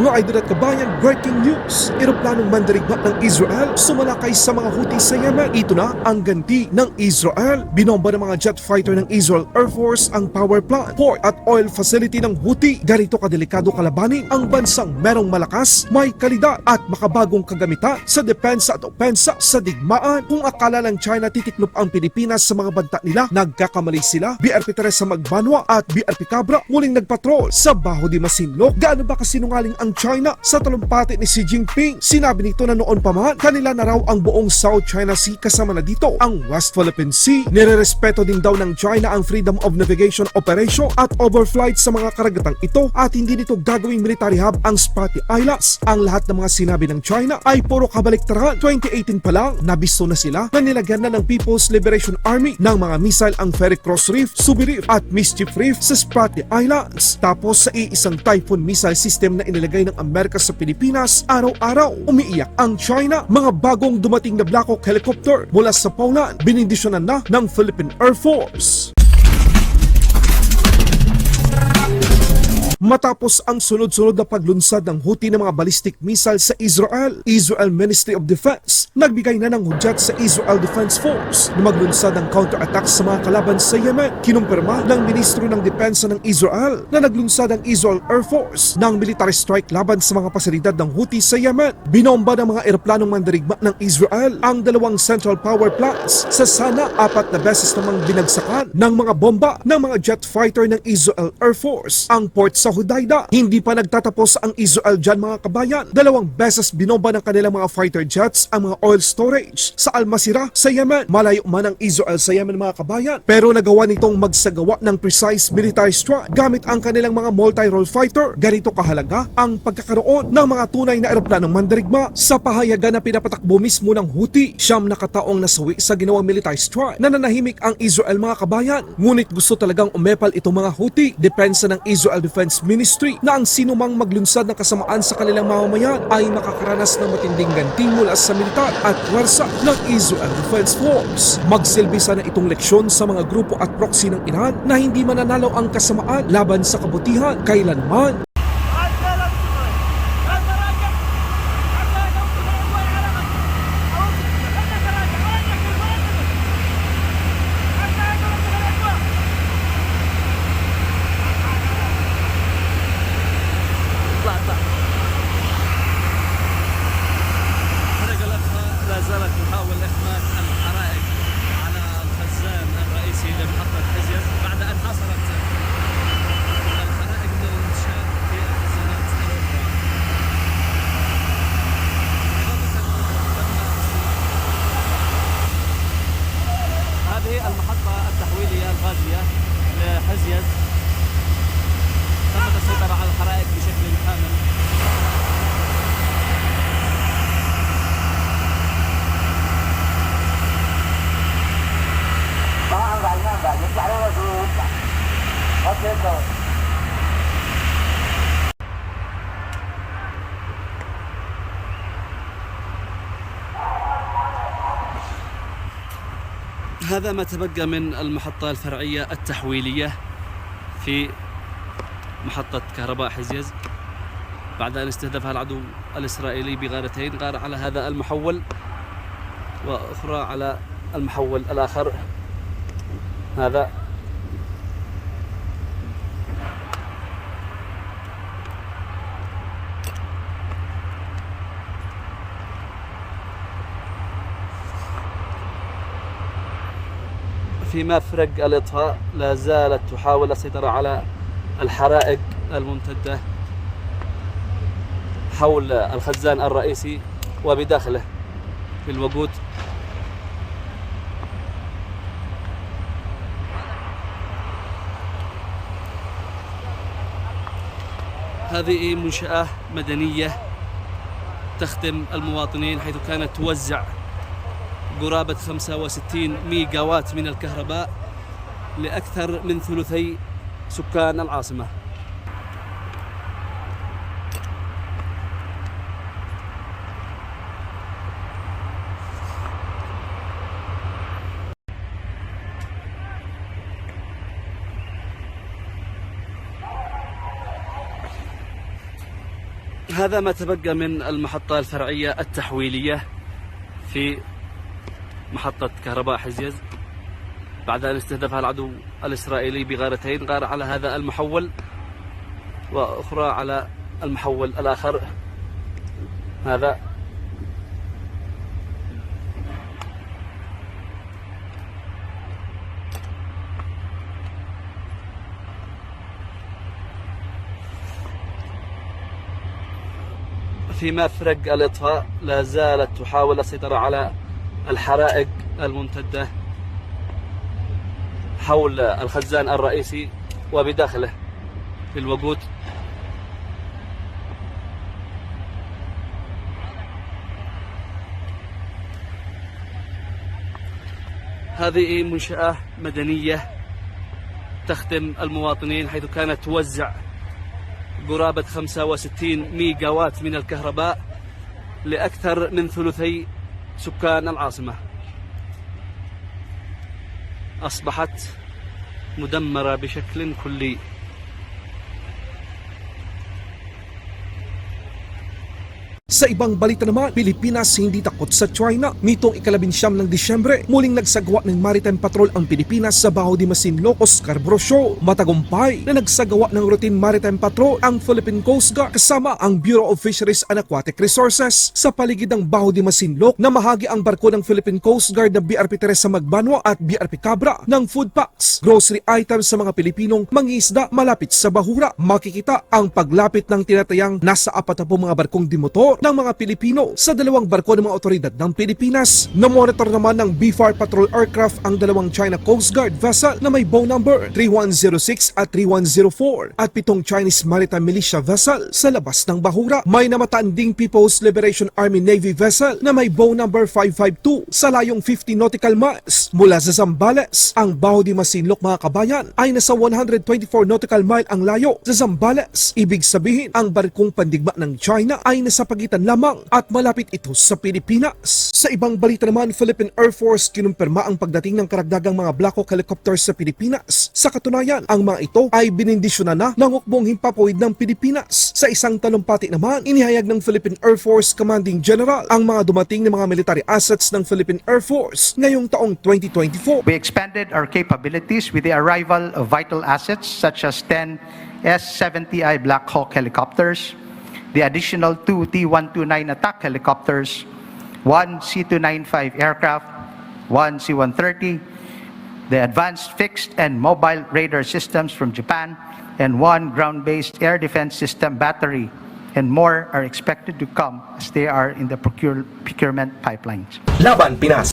Mga idol at kabayan, breaking news! Eroplanong mandirigma ng Israel sumalakay sa mga Houthi sa Yemen. Ito na ang ganti ng Israel. Binomba ng mga jet fighter ng Israel Air Force ang power plant, port at oil facility ng Houthi. Ganito kadelikado kalabanin ang bansang merong malakas, may kalidad at makabagong kagamitan sa depensa at opensa sa digmaan. Kung akala ng China titiklop ang Pilipinas sa mga banta nila, nagkakamali sila. BRP Teresa Magbanwa at BRP Cabra muling nagpatrol sa Baho di Masinloc. Gaano ba kasinungaling ang China sa talumpati ni Xi Jinping? Sinabi nito na noon pa man, kanila na raw ang buong South China Sea kasama na dito ang West Philippine Sea. Nirerespeto din daw ng China ang freedom of navigation operation at overflight sa mga karagatang ito at hindi nito gagawing military hub ang Spratly Islands. Ang lahat ng mga sinabi ng China ay puro kabaliktaran. 2018 pa lang, nabisto na sila na nilagyan na ng People's Liberation Army ng mga missile ang Ferry Cross Reef, Subi Reef at Mischief Reef sa Spratly Islands. Tapos sa iisang typhoon missile system na inilagay ng Amerika sa Pilipinas, araw-araw umiiyak ang China. Mga bagong dumating na Black Hawk helicopter mula sa Poland, binindisyonan na ng Philippine Air Force. Matapos ang sunod-sunod na paglunsad ng Houthi ng mga ballistic missile sa Israel, Israel Ministry of Defense nagbigay na ng hudyat sa Israel Defense Force na maglunsad ng counter-attack sa mga kalaban sa Yemen. Kinumpirma ng Ministro ng Depensa ng Israel na naglunsad ang Israel Air Force ng military strike laban sa mga pasilidad ng Houthi sa Yemen. Binomba ng mga eroplanong mandirigma ng Israel ang dalawang central power plants sa sana apat na beses namang binagsakan ng mga bomba ng mga jet fighter ng Israel Air Force ang port sa Hudaida. Hindi pa nagtatapos ang Israel dyan mga kabayan. Dalawang beses binomba ng kanilang mga fighter jets ang mga oil storage sa Al-Masira sa Yemen. Malayo man ang Israel sa Yemen mga kabayan. Pero nagawa nitong magsagawa ng precise military strike gamit ang kanilang mga multi-role fighter. Ganito kahalaga ang pagkakaroon ng mga tunay na eroplanong mandirigma sa pahayagan na pinapatakbo mismo ng Houthi. Siyam na kataong nasawi sa ginawang military strike. Nananahimik ang Israel mga kabayan. Ngunit gusto talagang umepal itong mga Houthi. Depensa ng Israel Defense Ministry na ang sino mang maglunsad ng kasamaan sa kanilang mamamayan ay makakaranas ng matinding ganti mula sa militar at puwersa ng Israel Defense Force. Magsilbi sana itong leksyon sa mga grupo at proxy ng Iran na hindi mananalo ang kasamaan laban sa kabutihan kailanman. هذا ما تبقى من المحطة الفرعية التحويلية في محطة كهرباء حزيز بعد أن استهدفها العدو الإسرائيلي بغارتين غارة على هذا المحول وأخرى على المحول الآخر. هذا في مفرق الإطفاء لا زالت تحاول السيطرة على الحرائق الممتدة حول الخزان الرئيسي وبداخله في الوقود. هذه منشأة مدنية تخدم المواطنين حيث كانت توزع قرابة 65 ميجا وات من الكهرباء لأكثر من ثلثي سكان العاصمة. هذا ما تبقى من المحطة الفرعية التحويلية في محطة كهرباء حزيز بعد أن استهدفها العدو الإسرائيلي بغارتين غارة على هذا المحول وأخرى على المحول الآخر. هذا في مفرق الإطفاء لا زالت تحاول السيطرة على الحرائق الممتدة حول الخزان الرئيسي وبداخله للوقود هذه منشأة مدنية تخدم المواطنين حيث كانت توزع قرابة 65 ميجا وات من الكهرباء لأكثر من ثلثي سكان العاصمة. أصبحت مدمرة بشكل كلي. Sa ibang balita naman, Pilipinas hindi takot sa China. Nitong ikalabinsyam ng Disyembre, muling nagsagawa ng Maritime Patrol ang Pilipinas sa Baho de Masinloc, Scarborough Shoal. Matagumpay na nagsagawa ng routine Maritime Patrol ang Philippine Coast Guard kasama ang Bureau of Fisheries and Aquatic Resources sa paligid ng Baho de Masinloc na mahagi ang barko ng Philippine Coast Guard na BRP Teresa Magbanwa at BRP Cabra ng food packs, grocery items sa mga Pilipinong mangisda malapit sa Bahura. Makikita ang paglapit ng tinatayang nasa apat na po mga barkong dimotor ng mga Pilipino sa dalawang barko ng mga otoridad ng Pilipinas. Na-monitor naman ng BFAR Patrol Aircraft ang dalawang China Coast Guard vessel na may bow number 3106 at 3104 at pitong Chinese Maritime Militia vessel sa labas ng Bahura. May namataan ding People's Liberation Army Navy vessel na may bow number 552 sa layong 50 nautical miles mula sa Zambales. Ang Baho di Masinloc mga kabayan ay nasa 124 nautical mile ang layo sa Zambales. Ibig sabihin, ang barkong pandigma ng China ay nasa pagitan lamang at malapit ito sa Pilipinas. Sa ibang balita naman, Philippine Air Force kinumpirma ang pagdating ng karagdagang mga Black Hawk helicopters sa Pilipinas. Sa katunayan, ang mga ito ay binindisyonan na ng hukbong himpapawid ng Pilipinas. Sa isang talumpati naman, inihayag ng Philippine Air Force Commanding General ang mga dumating na mga military assets ng Philippine Air Force ngayong taong 2024. We expanded our capabilities with the arrival of vital assets such as 10 S-70I Black Hawk helicopters, the additional two T-129 attack helicopters, one C-295 aircraft, one C-130, the advanced fixed and mobile radar systems from Japan, and one ground-based air defense system battery, and more are expected to come as they are in the procure- procurement pipelines. Laban Pinas.